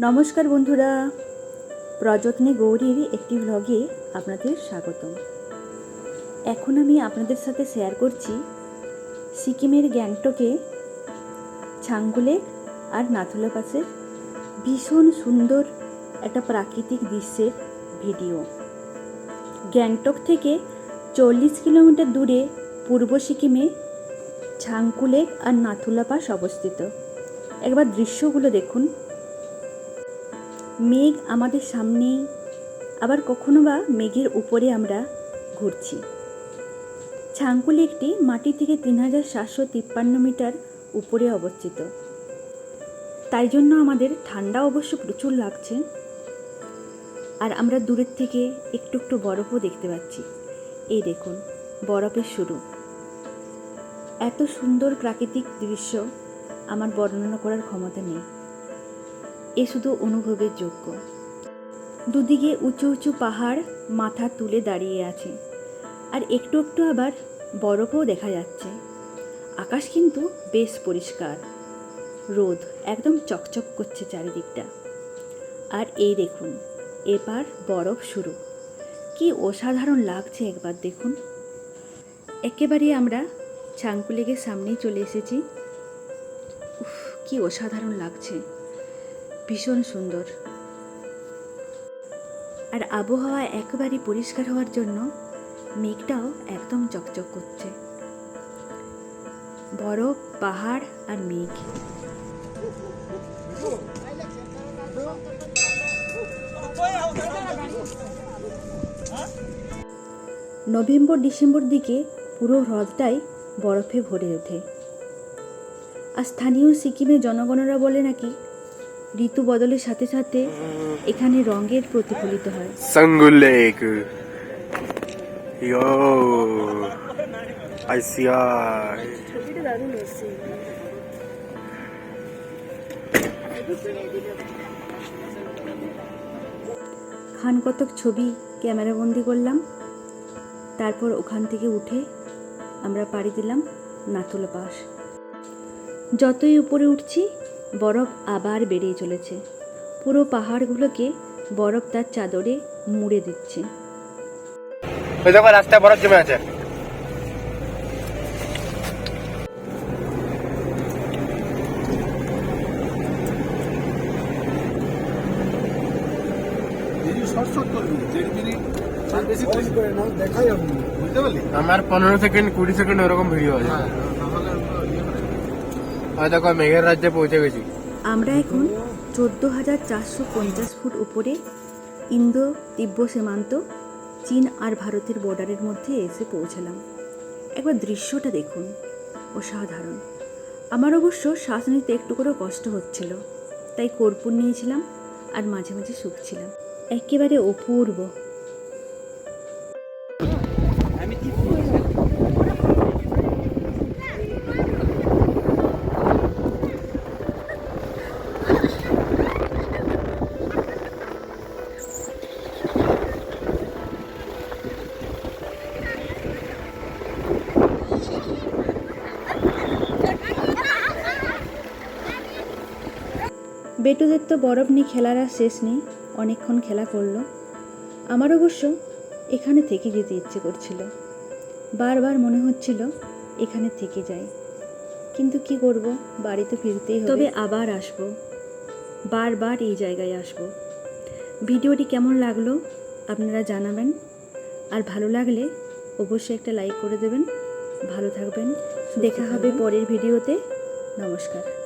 নমস্কার বন্ধুরা। প্রযত্নে গৌরীর একটি ভ্লগে আপনাদের স্বাগতম। এখন আমি আপনাদের সাথে শেয়ার করছি সিকিমের গ্যাংটকে ছাঙ্গুলেক আর নাথুলা পাসের ভীষণ সুন্দর একটা প্রাকৃতিক দৃশ্যের ভিডিও। গ্যাংটক থেকে চল্লিশ কিলোমিটার দূরে পূর্ব সিকিমে ছাঙ্কুলেক আর নাথুলা পাস অবস্থিত। একবার দৃশ্যগুলো দেখুন। মেঘ আমাদের সামনেই, আবার কখনো বা মেঘের উপরে আমরা ঘুরছি। ছাঙ্কুলি একটি মাটি থেকে তিন হাজার সাতশো তিপ্পান্ন মিটার উপরে অবস্থিত। তাই জন্য আমাদের ঠান্ডা অবশ্য প্রচুর লাগছে। আর আমরা দূরের থেকে একটু একটু বরফও দেখতে পাচ্ছি। এই দেখুন, বরফের শুরু। এত সুন্দর প্রাকৃতিক দৃশ্য আমার বর্ণনা করার ক্ষমতা নেই। এ শুধু অনুভবের যোগ্য। দুদিকে উঁচু উঁচু পাহাড় মাথা তুলে দাঁড়িয়ে আছে। আর একটু একটু আবার বরফও দেখা যাচ্ছে। আকাশ কিন্তু বেশ পরিষ্কার। রোদ একদম চকচক করছে চারিদিকটা। আর এই দেখুন এবার বরফ শুরু। কি অসাধারণ লাগছে একবার দেখুন। একেবারে আমরা ছাংকুলেগের সামনেই চলে এসেছি। উফ, কি অসাধারণ লাগছে। ভীষণ সুন্দর। আর আবহাওয়া একেবারে পরিষ্কার হওয়ার জন্য মেঘটাও একদম চকচক করছে। বরফ, পাহাড় আর মেঘ। নভেম্বর, ডিসেম্বর দিকে পুরো হ্রদটাই বরফে ভরে ওঠে। আর স্থানীয় সিকিমের জনগণরা বলে নাকি ঋতু বদলের সাথে সাথে এখানে রঙের প্রতিফলিত হয়. Yo. I see. খান কতক ছবি ক্যামেরাবন্দি করলাম তারপর ওখান থেকে উঠে আমরা পাড়ি দিলাম নাথুলা পাস যতই উপরে উঠছি বরফ আবার বেড়েই চলেছে। পুরো পাহাড়গুলোকে বরফ তার চাদরে মুড়ে দিচ্ছে। ওই দেখো রাস্তায় বরফ জমে আছে। আমার পনেরো সেকেন্ড কুড়ি সেকেন্ড ওরকম ভিডিও আছে হ্যাঁ নাহলে ইয়ে ওই দেখো, মেঘের রাজ্যে পৌঁছে গেছি। আমরা এখন চোদ্দ হাজার চারশো পঞ্চাশ ফুট উপরে ইন্দো তিব্বত সীমান্ত, চীন আর ভারতের বর্ডারের মধ্যে এসে পৌঁছালাম। একবার দৃশ্যটা দেখুন, অসাধারণ। আমার অবশ্য শ্বাস নিতে একটু করে কষ্ট হচ্ছিল, তাই কর্পূর নিয়েছিলাম আর মাঝে মাঝে শুকছিলাম। একেবারে অপূর্ব। বেটুদের তো বরফ নিয়ে খেলার আর শেষ নেই অনেকক্ষণ খেলা করল। আমার অবশ্য এখানে থেকে যেতে ইচ্ছে করছিল। বারবার মনে হচ্ছিল এখানে থেকে যাই। কিন্তু কি করব? বাড়িতে ফিরতেই হবে। তবে আবার আসব। বারবার এই জায়গায় আসব। ভিডিওটি কেমন লাগল আপনারা জানাবেন। আর ভালো লাগলে অবশ্যই একটা লাইক করে দেবেন। ভালো থাকবেন। দেখা হবে পরের ভিডিওতে। নমস্কার।